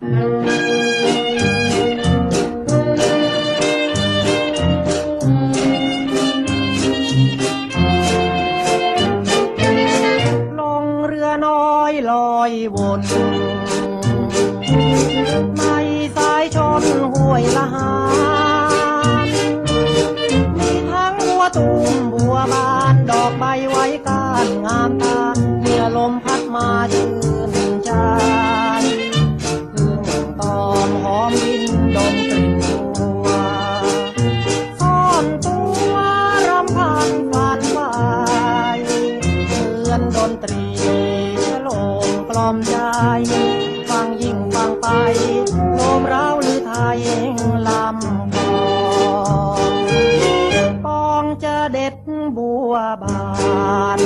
ลงเรือน้อยลอยวนในสายชนห้วยละหานมีทั้งบัวตูมบัวบานดอกใบไว้ก้านงามตาเมื่อลมพัดมาชื่ วบาน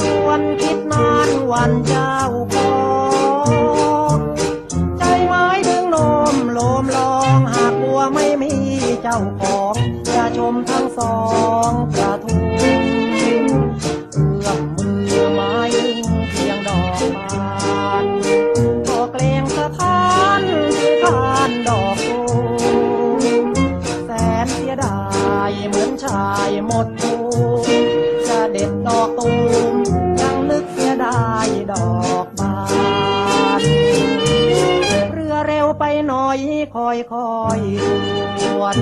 ควรคิดนานวันเจ้าของใจไม้ถึงโนมโลมลองหากบัวไม่มีเจ้าของจะชมทั้งสอง คอยชวน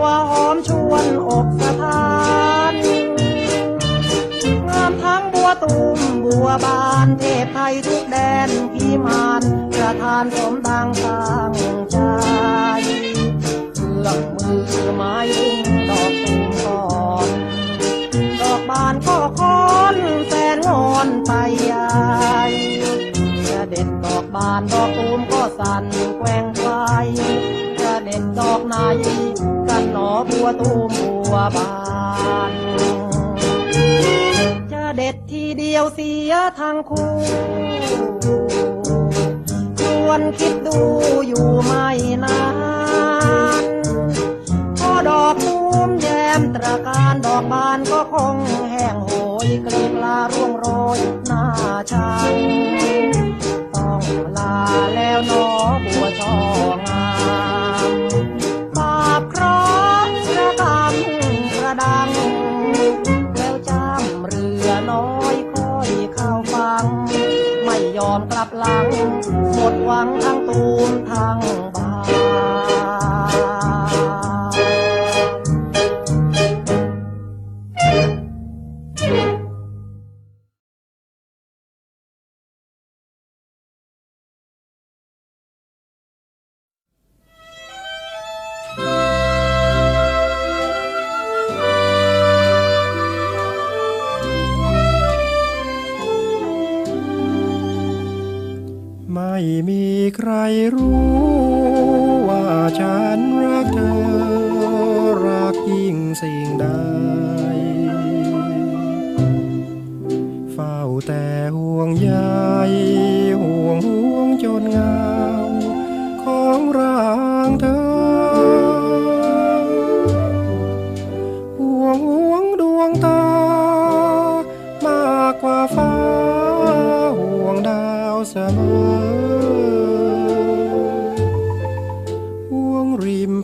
ว่าหอมชวนอกสะท้านงามทั้งบัวตูมบัวบานเทพไทยทุกแดนพิมานประทานสมดังตา สั่นแกว่งไฟจะเด็ดดอกไหนกันหนอบัวตูมบัวบานจะเด็ดทีเดียวเสียทั้งคู่ควรคิดดูอยู่ไม่นานพอดอกตูมแยมตระการดอกบานก็คงแห้งโหยกลียลาร่วงโรยหน้าชัง ร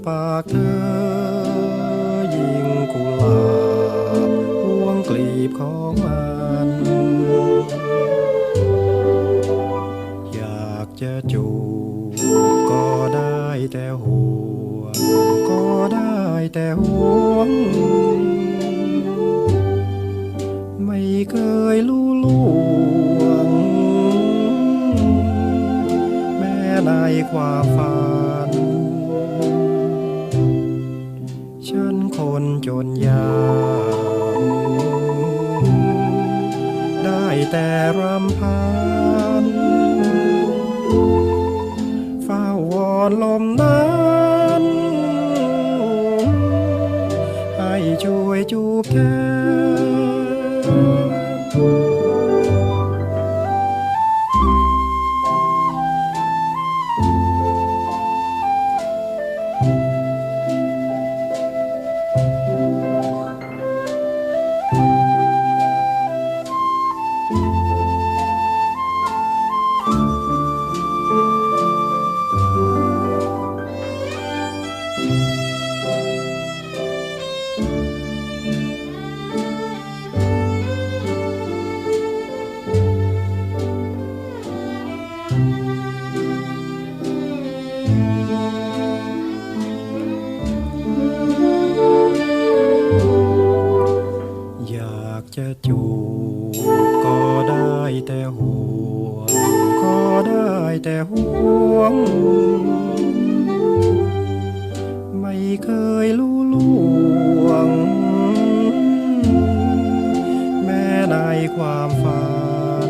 ปากเธอ ยิ่งกุหลาบห่วงกลีบของมัน อยากจะจูบก็ได้แต่ห่วง ก็ได้แต่ห่วง ไม่เคยรู้ลวง แม้ในความฝัน รำพันเฝ้าวอนลมนั้นให้ช่วยจูบแท แต่ห่วงก็ได้แต่ห่วง ไม่เคยรู้ล่วง แม้ในความฝัน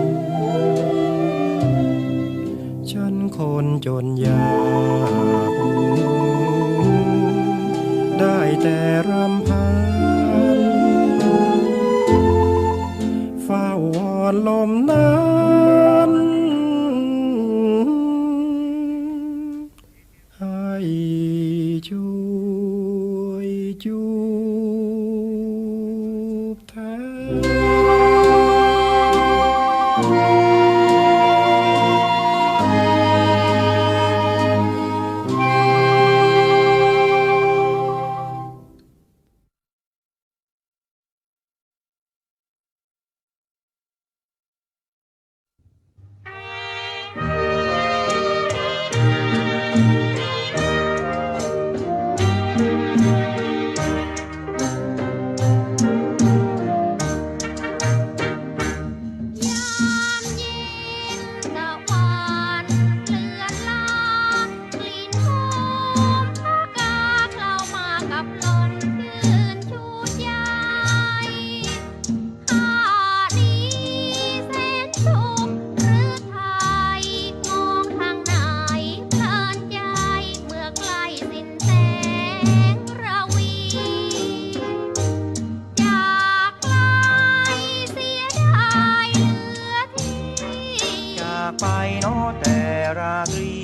ฉันคนจนยาก ได้แต่รำพัน นอแต่ราตรี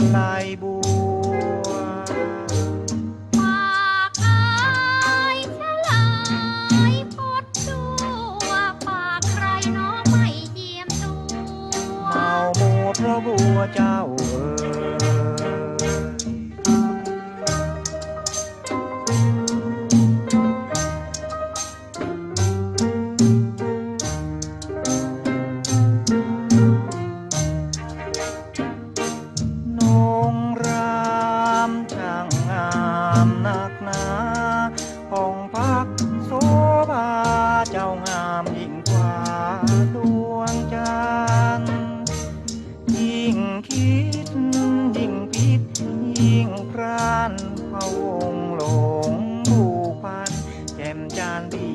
My bu Gandhi.